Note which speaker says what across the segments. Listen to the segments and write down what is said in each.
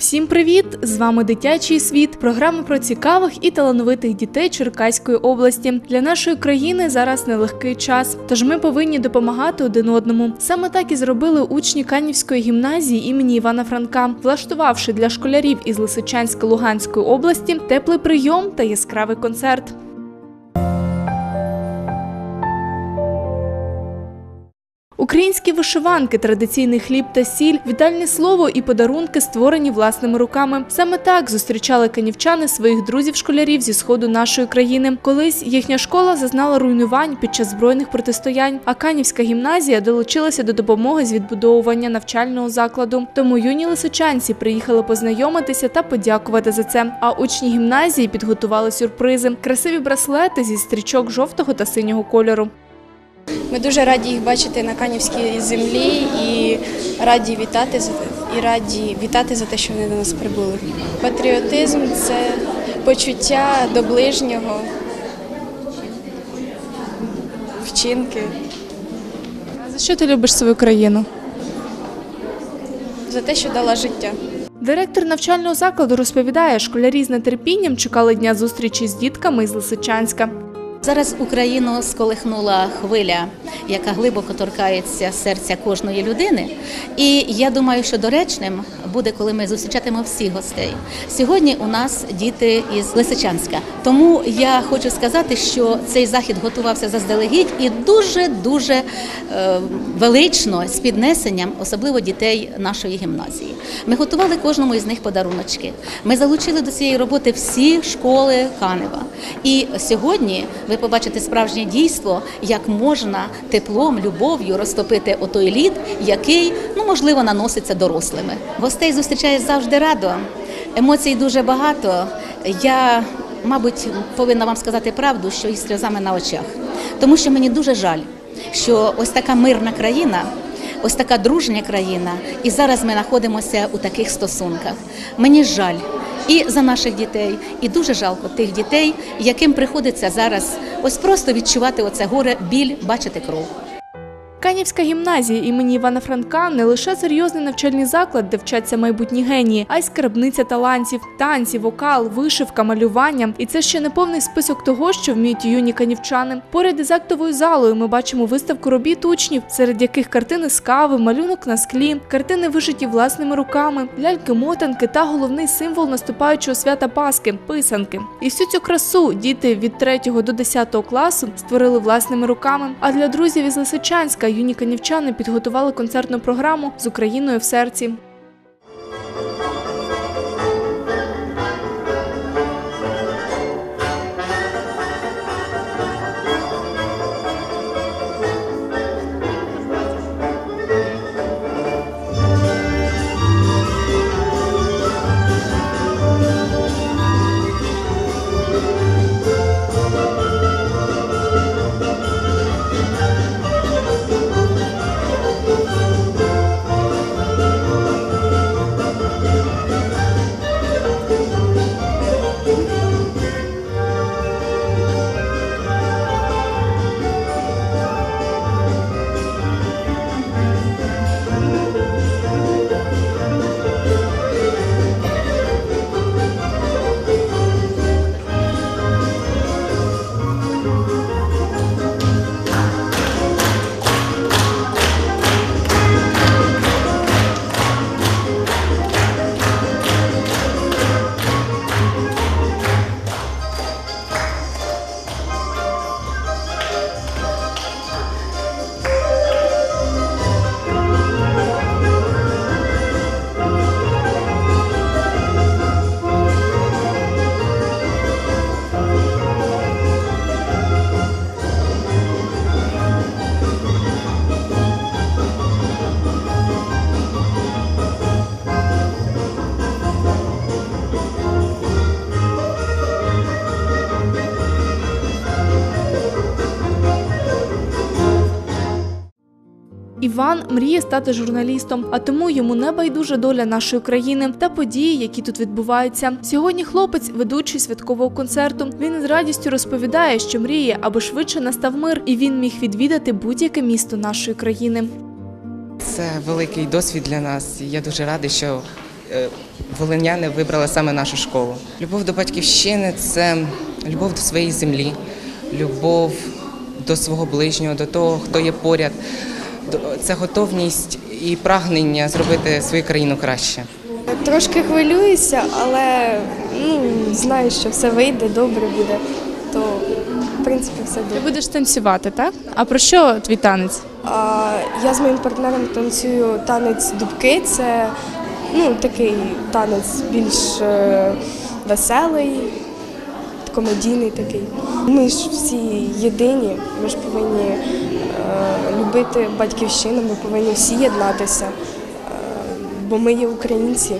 Speaker 1: Всім привіт! З вами Дитячий світ, програма про цікавих і талановитих дітей Черкаської області. Для нашої країни зараз нелегкий час, тож ми повинні допомагати один одному. Саме так і зробили учні Канівської гімназії імені Івана Франка, влаштувавши для школярів із Лисичанська Луганської області теплий прийом та яскравий концерт. Українські вишиванки, традиційний хліб та сіль, вітальне слово і подарунки створені власними руками. Саме так зустрічали канівчани своїх друзів-школярів зі сходу нашої країни. Колись їхня школа зазнала руйнувань під час збройних протистоянь. А Канівська гімназія долучилася до допомоги з відбудовування навчального закладу. Тому юні лисичанці приїхали познайомитися та подякувати за це. А учні гімназії підготували сюрпризи: красиві браслети зі стрічок жовтого та синього кольору.
Speaker 2: Ми дуже раді їх бачити на Канівській землі і раді вітати за і раді вітати за те, що вони до нас прибули. Патріотизм це почуття до ближнього, вчинки,
Speaker 1: За що ти любиш свою країну?
Speaker 2: за те, що дала життя.
Speaker 1: Директор навчального закладу розповідає, школярі з нетерпінням чекали дня зустрічі з дітками із Лисичанська.
Speaker 3: Зараз Україну сколихнула хвиля, яка глибоко торкається серця кожної людини. І я думаю, що доречним буде, коли ми зустрічатимемо всіх гостей. Сьогодні у нас діти із Лисичанська. Тому я хочу сказати, що цей захід готувався заздалегідь і дуже дуже е, велично з піднесенням, особливо дітей нашої гімназії. Ми готували кожному із них подаруночки. Ми залучили до цієї роботи всі школи Канева. І сьогодні ви побачите справжнє дійство, як можна теплом, любов'ю розтопити отой лід, який ну можливо наноситься дорослими. Гостей зустрічає завжди радо. Емоцій дуже багато. Я, мабуть, повинна вам сказати правду, що із сльозами на очах, тому що мені дуже жаль, що ось така мирна країна. Ось така дружня країна, і зараз ми знаходимося у таких стосунках. Мені жаль і за наших дітей, і дуже жалко тих дітей, яким приходиться зараз ось просто відчувати оце горе, біль, бачити кров.
Speaker 1: Канівська гімназія імені Івана Франка не лише серйозний навчальний заклад, де вчаться майбутні генії, а й скарбниця талантів, танці, вокал, вишивка, малювання. І це ще не повний список того, що вміють юні канівчани. Поряд із актовою залою ми бачимо виставку робіт учнів, серед яких картини з кави, малюнок на склі, картини вишиті власними руками, ляльки-мотанки та головний символ наступаючого свята Паски писанки. І всю цю красу діти від 3 до 10 класу створили власними руками. А для друзів із Лисичанська юні канівчани підготували концертну програму з Україною в серці. Іван мріє стати журналістом, а тому йому не байдужа доля нашої країни та події, які тут відбуваються. Сьогодні хлопець, ведучий святкового концерту. Він з радістю розповідає, що мріє, аби швидше настав мир, і він міг відвідати будь-яке місто нашої країни.
Speaker 4: Це великий досвід для нас. Я дуже радий, що е, волиняни вибрали саме нашу школу. Любов до батьківщини це любов до своєї землі, любов до свого ближнього, до того, хто є поряд. Це готовність і прагнення зробити свою країну краще.
Speaker 5: Трошки хвилююся, але ну, знаю, що все вийде, добре буде. То, в принципі, все добре.
Speaker 1: Ти будеш танцювати, так? А про що твій танець?
Speaker 5: А, я з моїм партнером танцюю танець дубки. Це ну, такий танець більш е, веселий, комедійний такий. Ми ж всі єдині, ми ж повинні любити батьківщину, ми повинні всі єднатися, е, бо ми є українці.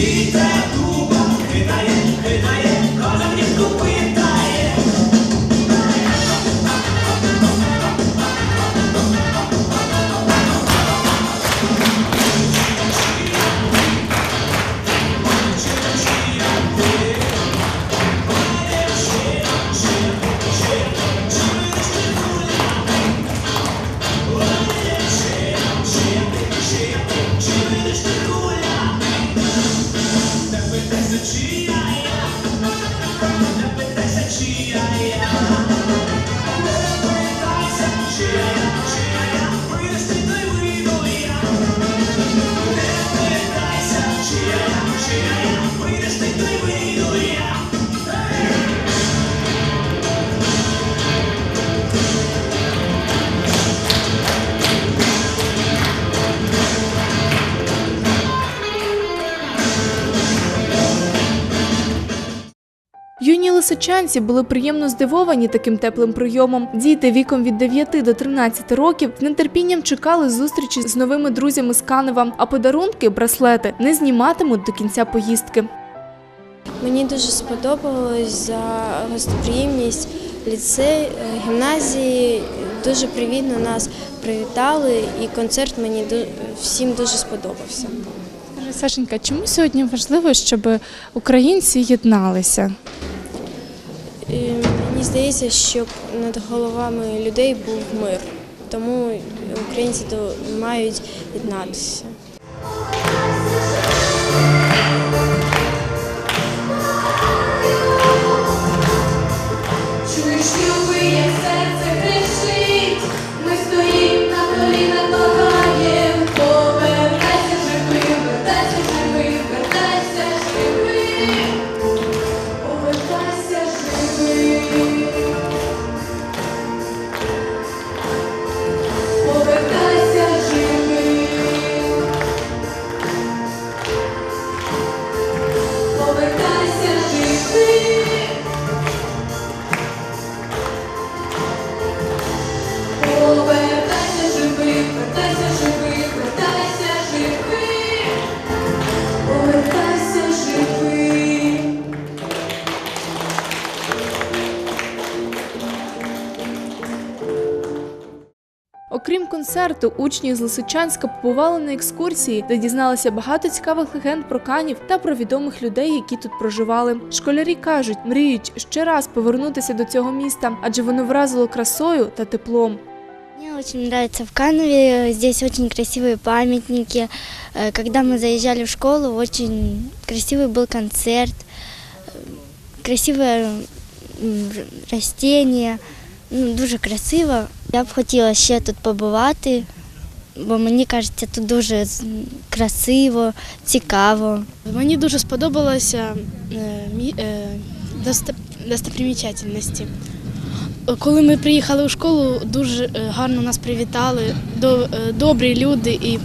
Speaker 1: vida. Лисичанці були приємно здивовані таким теплим прийомом. Діти віком від 9 до 13 років з нетерпінням чекали зустрічі з новими друзями з Канева, а подарунки, браслети, не зніматимуть до кінця поїздки.
Speaker 2: Мені дуже сподобалось за гостеприємність ліцей, гімназії. Дуже привітно нас привітали, і концерт мені всім дуже сподобався.
Speaker 1: Сашенька, чому сьогодні важливо, щоб українці єдналися?
Speaker 2: Мені здається, щоб над головами людей був мир, тому українці то мають єднатися.
Speaker 6: Чуєш,
Speaker 1: концерту, учні з Лисичанська побували на екскурсії, де дізналися багато цікавих легенд про канів та про відомих людей, які тут проживали. Школярі кажуть, мріють ще раз повернутися до цього міста, адже воно вразило красою та теплом.
Speaker 7: Мне очень нравится в Канове. Здесь очень красивые памятники. Э, Когда мы заезжали в школу, очень красивый был концерт, э, красиве м, растение. Ну, дуже красиво. Я б хотіла ще тут побувати,
Speaker 6: бо мені кажеться, тут дуже красиво, цікаво.
Speaker 8: Мені дуже сподобалося е, е, досто- достопримічательності. Коли ми приїхали у школу, дуже е, гарно нас привітали, до- добрі люди і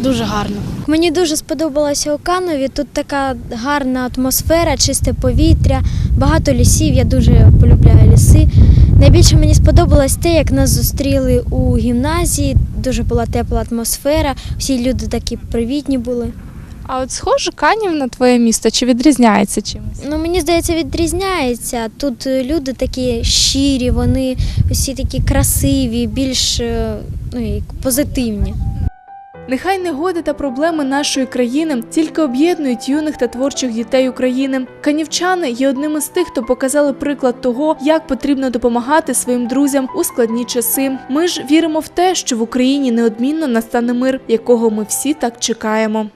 Speaker 8: дуже гарно.
Speaker 6: Мені дуже сподобалося у Канові. Тут така гарна атмосфера, чисте повітря, багато лісів. Я дуже полюбляю ліси. Найбільше мені сподобалось те, як нас зустріли у гімназії. Дуже була тепла атмосфера. Всі люди такі привітні були.
Speaker 1: А от схоже Канів на твоє місто чи відрізняється чимось?
Speaker 6: Ну, мені здається, відрізняється. Тут е, люди такі щирі, вони всі такі красиві, більш е, ну, позитивні.
Speaker 1: Нехай негоди та проблеми нашої країни тільки об'єднують юних та творчих дітей України. Канівчани є одним із тих, хто показали приклад того, як потрібно допомагати своїм друзям у складні часи. Ми ж віримо в те, що в Україні неодмінно настане мир, якого ми всі так чекаємо.